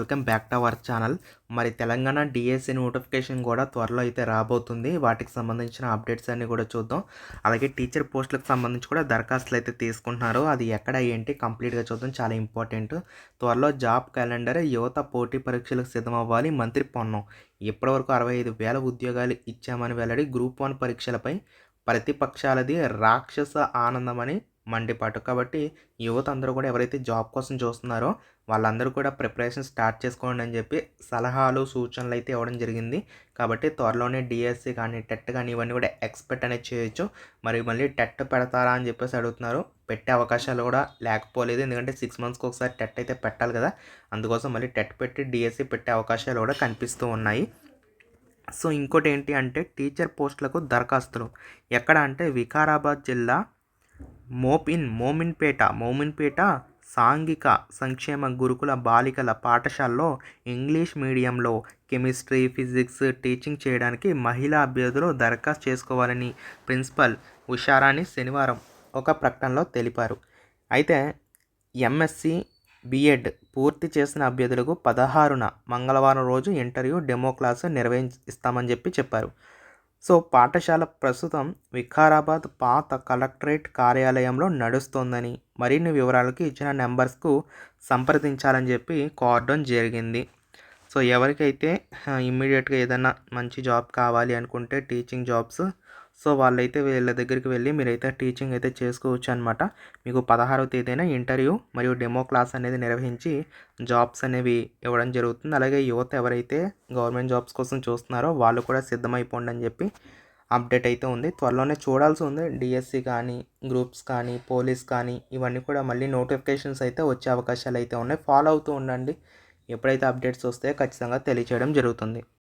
Welcome back to our channel. మరి Telangana DSC notification కూడా త్వరలో అయితే రాబోతుంది. వాటికి సంబంధించిన అప్డేట్స్ అన్నీ కూడా చూద్దాం. అలాగే టీచర్ పోస్టులకు సంబంధించి కూడా దరఖాస్తులు అయితే తీసుకుంటున్నారు. అది ఎక్కడ ఏంటి కంప్లీట్గా చూద్దాం. చాలా ఇంపార్టెంట్. త్వరలో జాబ్ క్యాలెండర్ యువత పోటీ పరీక్షలకు సిద్ధమవ్వాలి. మంత్రి పొన్నం. ఇప్పటివరకు అరవై ఐదు వేల ఉద్యోగాలు ఇచ్చామని వెల్లడి గ్రూప్ వన్ పరీక్షలపై ప్రతిపక్షాలది రాక్షస ఆనందమని మండిపాటు కాబట్టి యువత అందరూ కూడా ఎవరైతే జాబ్ కోసం చూస్తున్నారో వాళ్ళందరూ కూడా ప్రిపరేషన్ స్టార్ట్ చేసుకోండి అని చెప్పి సలహాలు సూచనలు అయితే ఇవ్వడం జరిగింది. కాబట్టి త్వరలోనే డిఎస్సి కానీ టెట్ కానీ ఇవన్నీ కూడా ఎక్స్పెక్ట్ అనేది చేయొచ్చు. మరి మళ్ళీ టెట్ పెడతారా అని చెప్పేసి అడుగుతున్నారు. పెట్టే అవకాశాలు కూడా లేకపోలేదు. ఎందుకంటే సిక్స్ మంత్స్కి ఒకసారి టెట్ అయితే పెట్టాలి కదా. అందుకోసం మళ్ళీ టెట్ పెట్టి డిఎస్సి పెట్టే అవకాశాలు కూడా కనిపిస్తూ ఉన్నాయి. సో ఇంకోటి ఏంటి అంటే టీచర్ పోస్టులకు దరఖాస్తులు. ఎక్కడ అంటే వికారాబాద్ జిల్లా మోపిన్ మోమిన్పేట మోమిన్పేట సాంఘిక సంక్షేమ గురుకుల బాలికల పాఠశాలలో ఇంగ్లీష్ మీడియంలో కెమిస్ట్రీ ఫిజిక్స్ టీచింగ్ చేయడానికి మహిళా అభ్యర్థులు దరఖాస్తు చేసుకోవాలని ప్రిన్సిపల్ ఉషారాణి శనివారం ఒక ప్రకటనలో తెలిపారు. అయితే ఎంఎస్సి బిఎడ్ పూర్తి చేసిన అభ్యర్థులకు పదహారున మంగళవారం రోజు ఇంటర్వ్యూ డెమో క్లాసు నిర్వహిస్తామని చెప్పి చెప్పారు. సో పాఠశాల ప్రస్తుతం వికారాబాద్ పాత కలెక్టరేట్ కార్యాలయంలో నడుస్తోందని మరిన్ని వివరాలకి ఇచ్చిన నెంబర్స్కు సంప్రదించాలని చెప్పి కోరడం జరిగింది. సో ఎవరికైతే ఇమ్మీడియట్గా ఏదైనా మంచి జాబ్ కావాలి అనుకుంటే టీచింగ్ జాబ్స్ సో వాళ్ళైతే వీళ్ళ దగ్గరికి వెళ్ళి మీరైతే టీచింగ్ అయితే చేసుకోవచ్చు అనమాట మీకు పదహారవ తేదీన ఇంటర్వ్యూ మరియు డెమో క్లాస్ అనేది నిర్వహించి జాబ్స్ అనేవి ఇవ్వడం జరుగుతుంది. అలాగే యువత ఎవరైతే గవర్నమెంట్ జాబ్స్ కోసం చూస్తున్నారో వాళ్ళు కూడా సిద్ధమైపోండి అని చెప్పి అప్డేట్ అయితే ఉంది. త్వరలోనే చూడాల్సి ఉంది. డిఎస్సి కానీ గ్రూప్స్ కానీ పోలీస్ కానీ ఇవన్నీ కూడా మళ్ళీ నోటిఫికేషన్స్ అయితే వచ్చే అవకాశాలు అయితే ఉన్నాయి. ఫాలో అవుతూ ఉండండి. ఎప్పుడైతే అప్డేట్స్ వస్తాయో ఖచ్చితంగా తెలియచేయడం జరుగుతుంది.